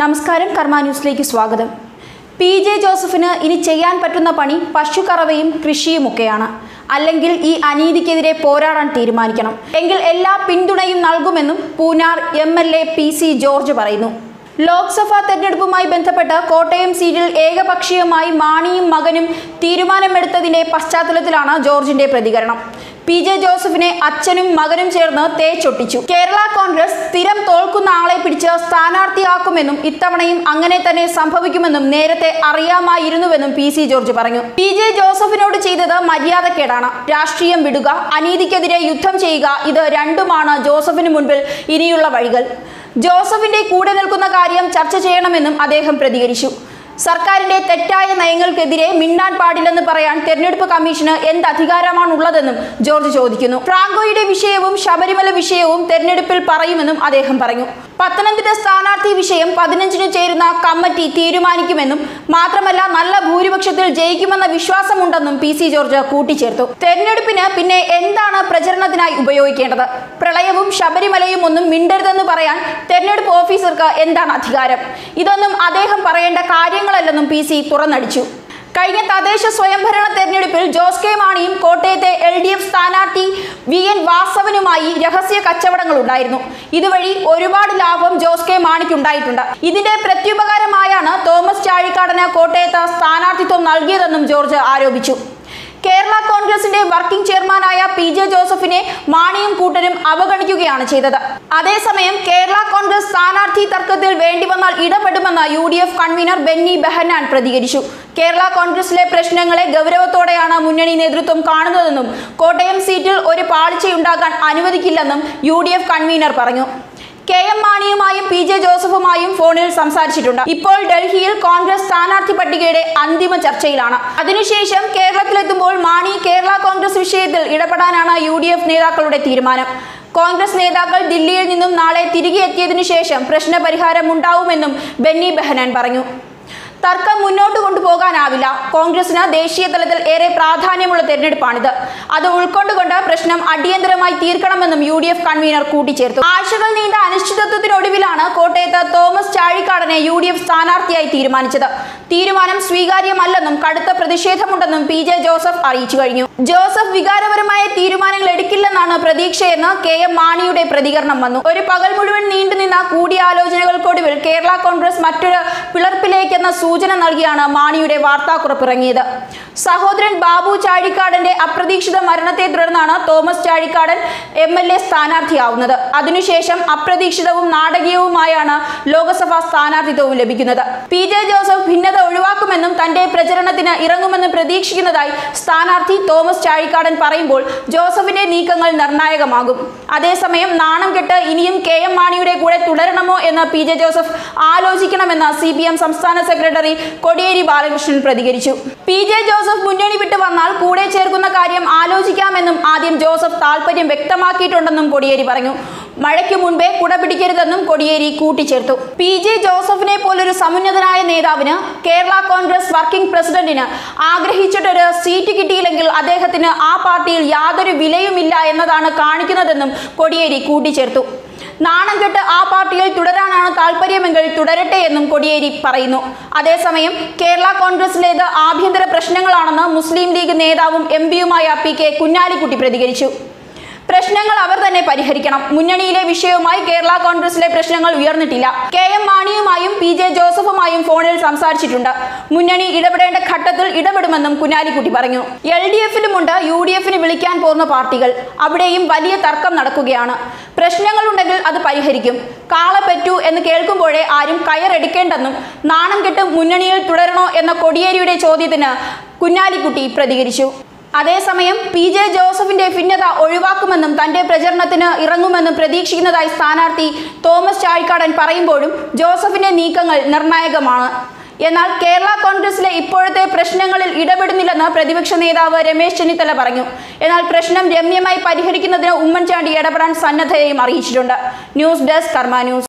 നമസ്കാരം കർമ്മ ന്യൂസിലേക്ക് സ്വാഗതം. പി ജെ ജോസഫിന് ഇനി ചെയ്യാൻ പറ്റുന്ന പണി പശുക്കറവയും കൃഷിയുമൊക്കെയാണ്. അല്ലെങ്കിൽ ഈ അനീതിക്കെതിരെ പോരാടാൻ തീരുമാനിക്കണം. എങ്കിൽ എല്ലാ പിന്തുണയും നൽകുമെന്നും Poonjar M L A P C George പറയുന്നു. ലോക്സഭാ തെരഞ്ഞെടുപ്പുമായി ബന്ധപ്പെട്ട് കോട്ടയം സീറ്റിൽ ഏകപക്ഷീയമായി മാണിയും മകനും തീരുമാനമെടുത്തതിന്റെ പശ്ചാത്തലത്തിലാണ് ജോർജിന്റെ പ്രതികരണം. പി ജെ ജോസഫിനെ അച്ഛനും മകനും ചേർന്ന് തേച്ചൊട്ടിച്ചു കേരള കോൺഗ്രസ് സ്ഥിരം തോൽക്കുന്ന ആളെ പിടിച്ച് സ്ഥാനാർത്ഥിയാക്കുമെന്നും ഇത്തവണയും അങ്ങനെ തന്നെ സംഭവിക്കുമെന്നും നേരത്തെ അറിയാമായിരുന്നുവെന്നും പി സി ജോർജ് പറഞ്ഞു. പി ജെ ജോസഫിനോട് ചെയ്തത് മര്യാദക്കേടാണ്. രാഷ്ട്രീയം വിടുക അനീതിക്കെതിരെ യുദ്ധം ചെയ്യുക ഇത് രണ്ടുമാണ് ജോസഫിന് മുൻപിൽ ഇനിയുള്ള വഴികൾ. ജോസഫിന്റെ കൂടെ നിൽക്കുന്ന കാര്യം ചർച്ച ചെയ്യണമെന്നും അദ്ദേഹം പ്രതികരിച്ചു. സർക്കാരിന്റെ തെറ്റായ നയങ്ങൾക്കെതിരെ മിണ്ടാൻ പാടില്ലെന്ന് പറയാൻ തെരഞ്ഞെടുപ്പ് കമ്മീഷന് എന്ത് അധികാരമാണുള്ളതെന്നും ജോർജ് ചോദിക്കുന്നു. ഫ്രാങ്കോയുടെ വിഷയവും ശബരിമല വിഷയവും തെരഞ്ഞെടുപ്പിൽ പറയുമെന്നും അദ്ദേഹം പറഞ്ഞു. പത്തനംതിട്ട സ്ഥാനാർത്ഥി വിഷയം പതിനഞ്ചിന് ചേരുന്ന കമ്മിറ്റി തീരുമാനിക്കുമെന്നും മാത്രമല്ല നല്ല ഭൂരിപക്ഷത്തിൽ ജയിക്കുമെന്ന വിശ്വാസമുണ്ടെന്നും പി സി ജോർജ് കൂട്ടിച്ചേർത്തു. തെരഞ്ഞെടുപ്പിന് പിന്നെ എന്താണ് പ്രചരണത്തിനായി ഉപയോഗിക്കേണ്ടത്? പ്രളയവും ശബരിമലയും ഒന്നും മിണ്ടരുതെന്ന് പറയാൻ തെരഞ്ഞെടുപ്പ് ഓഫീസർക്ക് എന്താണ് അധികാരം? ഇതൊന്നും അദ്ദേഹം പറയേണ്ട കാര്യങ്ങളല്ലെന്നും പി സി തുറന്നടിച്ചു. കഴിഞ്ഞ തദ്ദേശ സ്വയംഭരണ തെരഞ്ഞെടുപ്പിൽ ജോസ് കെ മാണിയും കോട്ടയത്തെ എൽ ഡി എഫ് സ്ഥാനാർത്ഥി വി എൻ വാസവനുമായി രഹസ്യ കച്ചവടങ്ങൾ ഉണ്ടായിരുന്നു ഇതുവഴി ഒരുപാട് ലാഭം ജോസ് കെ മാണിക്കുണ്ടായിട്ടുണ്ട് ഇതിന്റെ പ്രത്യുപകാരമായാണ് തോമസ് ചാഴിക്കാടന് കോട്ടയത്ത് സ്ഥാനാർത്ഥിത്വം നൽകിയതെന്നും ജോർജ് ആരോപിച്ചു. കേരള കോൺഗ്രസിന്റെ വർക്കിംഗ് ചെയർമാനായ പി ജെ ജോസഫിനെ മാണിയും കൂട്ടരും അവഗണിക്കുകയാണ് ചെയ്തത്. അതേസമയം കേരള കോൺഗ്രസ് സ്ഥാനാർത്ഥി തർക്കത്തിൽ വേണ്ടിവന്നാൽ ഇടപെടുമെന്ന് യു കൺവീനർ ബെന്നി ബെഹനാൻ പ്രതികരിച്ചു. കേരള കോൺഗ്രസിലെ പ്രശ്നങ്ങളെ ഗൗരവത്തോടെയാണ് മുന്നണി നേതൃത്വം കാണുന്നതെന്നും കോട്ടയം സീറ്റിൽ ഒരു പാളിച്ചയുണ്ടാക്കാൻ അനുവദിക്കില്ലെന്നും യു കൺവീനർ പറഞ്ഞു. കെ എം മാണിയുമായും പി ജെ ജോസഫുമായും ഫോണിൽ സംസാരിച്ചിട്ടുണ്ട്. ഇപ്പോൾ ഡൽഹിയിൽ കോൺഗ്രസ് സ്ഥാനാർത്ഥി പട്ടികയുടെ അന്തിമ ചർച്ചയിലാണ്. അതിനുശേഷം കേരളത്തിലെത്തുമ്പോൾ മാണി കേരള കോൺഗ്രസ് വിഷയത്തിൽ ഇടപെടാനാണ് യു നേതാക്കളുടെ തീരുമാനം. കോൺഗ്രസ് നേതാക്കൾ ദില്ലിയിൽ നിന്നും നാളെ തിരികെ എത്തിയതിനു ശേഷം പ്രശ്നപരിഹാരം ഉണ്ടാവുമെന്നും ബെന്നി ബെഹനാൻ പറഞ്ഞു. തർക്കം മുന്നോട്ട് കൊണ്ടുപോകാനാവില്ല. കോൺഗ്രസിന് ദേശീയ തലത്തിൽ ഏറെ പ്രാധാന്യമുള്ള തെരഞ്ഞെടുപ്പാണിത്. അത് ഉൾക്കൊണ്ടുകൊണ്ട് പ്രശ്നം അടിയന്തരമായി തീർക്കണമെന്നും യു ഡി എഫ് കൺവീനർ കൂട്ടിച്ചേർത്തു. ആഴ്ചകൾ നീണ്ട അനിശ്ചിതത്വത്തിനൊടുവിലാണ് കോട്ടയത്ത് തോമസ് ചാഴിക്കാടനെ യു ഡി എഫ് സ്ഥാനാർത്ഥിയായി തീരുമാനിച്ചത്. തീരുമാനം സ്വീകാര്യമല്ലെന്നും കടുത്ത പ്രതിഷേധമുണ്ടെന്നും പി ജെ ജോസഫ് അറിയിച്ചു കഴിഞ്ഞു. ജോസഫ് വികാരപരമായ തീരുമാനങ്ങൾ എടുക്കില്ലെന്നാണ് പ്രതീക്ഷയെന്ന് കെ എം മാണിയുടെ പ്രതികരണം വന്നു. ഒരു പകൽ മുഴുവൻ നീണ്ടുനിന്ന കൂടിയാലോചനകൾക്കൊടുവിൽ കേരള കോൺഗ്രസ് മറ്റൊരു പിളർപ്പിലേക്കെന്ന സൂചന നൽകിയാണ് മാണിയുടെ വാർത്താക്കുറിപ്പിറങ്ങിയത്. സഹോദരൻ ബാബു ചാഴിക്കാടന്റെ അപ്രതീക്ഷിത മരണത്തെ തുടർന്നാണ് Thomas Chazhikadan M L A സ്ഥാനാർത്ഥിയാവുന്നത്. അതിനുശേഷം അപ്രതീക്ഷിതവും നാടകീയവുമായാണ് ലോക്സഭാ സ്ഥാനാർത്ഥിത്വവും ലഭിക്കുന്നത്. പി ജെ ജോസഫ് ഭിന്നത ഒഴിവാക്കുമെന്നും തന്റെ പ്രചരണത്തിന് ഇറങ്ങുമെന്നും പ്രതീക്ഷിക്കുന്നതായി സ്ഥാനാർത്ഥി തോമസ് ചാഴിക്കാടൻ പറയുമ്പോൾ ജോസഫിന്റെ നീക്കങ്ങൾ നിർണായകമാകും. അതേസമയം നാണം കെട്ട് ഇനിയും കെ എം മാണിയുടെ കൂടെ തുടരണമോ എന്ന് പി ജെ ജോസഫ് ആലോചിക്കണമെന്ന് സി പി എം സംസ്ഥാന സെക്രട്ടറി കൊടിയേരി ബാലകൃഷ്ണൻ പ്രതികരിച്ചു. പി ജെ ജോസഫ് മുന്നണി വിട്ടു വന്നാൽ കൂടെ ചേർക്കുന്ന കാര്യം ആലോചിക്കാമെന്നും ആദ്യം ജോസഫ് താൽപര്യം വ്യക്തമാക്കിയിട്ടുണ്ടെന്നും കോടിയേരി പറഞ്ഞു. മഴയ്ക്ക് മുൻപേ കുട പിടിക്കരുതെന്നും കൊടിയേരി കൂട്ടിച്ചേർത്തു. പി ജെ ജോസഫിനെ പോലൊരു സമുന്നതനായ നേതാവിന് കേരള കോൺഗ്രസ് വർക്കിംഗ് പ്രസിഡന്റിന് ആഗ്രഹിച്ചിട്ടൊരു സീറ്റ് കിട്ടിയില്ലെങ്കിൽ അദ്ദേഹത്തിന് ആ പാർട്ടിയിൽ യാതൊരു വിലയുമില്ല എന്നതാണ് കാണിക്കുന്നതെന്നും കൊടിയേരി കൂട്ടിച്ചേർത്തു. നാണം കെട്ട് ആ പാർട്ടിയിൽ തുടരാനാണ് താല്പര്യമെങ്കിൽ തുടരട്ടെ എന്നും കോടിയേരി പറയുന്നു. അതേസമയം കേരള കോൺഗ്രസിലേത് ആഭ്യന്തര പ്രശ്നങ്ങളാണെന്ന് മുസ്ലിം ലീഗ് നേതാവും എം പിയുമായ പി കെ കുഞ്ഞാലിക്കുട്ടി പ്രതികരിച്ചു. പ്രശ്നങ്ങൾ അവർ തന്നെ പരിഹരിക്കണം. മുന്നണിയിലെ വിഷയവുമായി കേരള കോൺഗ്രസിലെ പ്രശ്നങ്ങൾ ഉയർന്നിട്ടില്ല. കെ എം ജെ ജോസഫുമായും ഫോണിൽ സംസാരിച്ചിട്ടുണ്ട്. മുന്നണി ഇടപെടേണ്ട ഘട്ടത്തിൽ ഇടപെടുമെന്നും കുഞ്ഞാലിക്കുട്ടി പറഞ്ഞു. എൽ ഡി എഫിലുമുണ്ട് യു ഡി എഫിന് വിളിക്കാൻ പോകുന്ന പാർട്ടികൾ. അവിടെയും വലിയ തർക്കം നടക്കുകയാണ്. പ്രശ്നങ്ങളുണ്ടെങ്കിൽ അത് പരിഹരിക്കും. കാളപ്പറ്റു പെറ്റു എന്ന് കേൾക്കുമ്പോഴേ ആരും കയറെടുക്കേണ്ടെന്നും നാണം കെട്ട് മുന്നണിയിൽ തുടരണോ എന്ന കൊടിയേരിയുടെ ചോദ്യത്തിന് കുഞ്ഞാലിക്കുട്ടി പ്രതികരിച്ചു. അതേസമയം പി ജെ ജോസഫിന്റെ ഭിന്നത ഒഴിവാക്കുമെന്നും തന്റെ പ്രചരണത്തിന് ഇറങ്ങുമെന്നും പ്രതീക്ഷിക്കുന്നതായി സ്ഥാനാർത്ഥി തോമസ് ചാഴിക്കാടൻ പറയുമ്പോഴും ജോസഫിന്റെ നീക്കങ്ങൾ നിർണായകമാണ്. എന്നാൽ കേരള കോൺഗ്രസിലെ ഇപ്പോഴത്തെ പ്രശ്നങ്ങളിൽ ഇടപെടുന്നില്ലെന്ന് പ്രതിപക്ഷ നേതാവ് രമേശ് ചെന്നിത്തല പറഞ്ഞു. എന്നാൽ പ്രശ്നം രമ്യമായി പരിഹരിക്കുന്നതിന് ഉമ്മൻചാണ്ടി ഇടപെടാൻ സന്നദ്ധതയും അറിയിച്ചിട്ടുണ്ട്. News desk Karma news.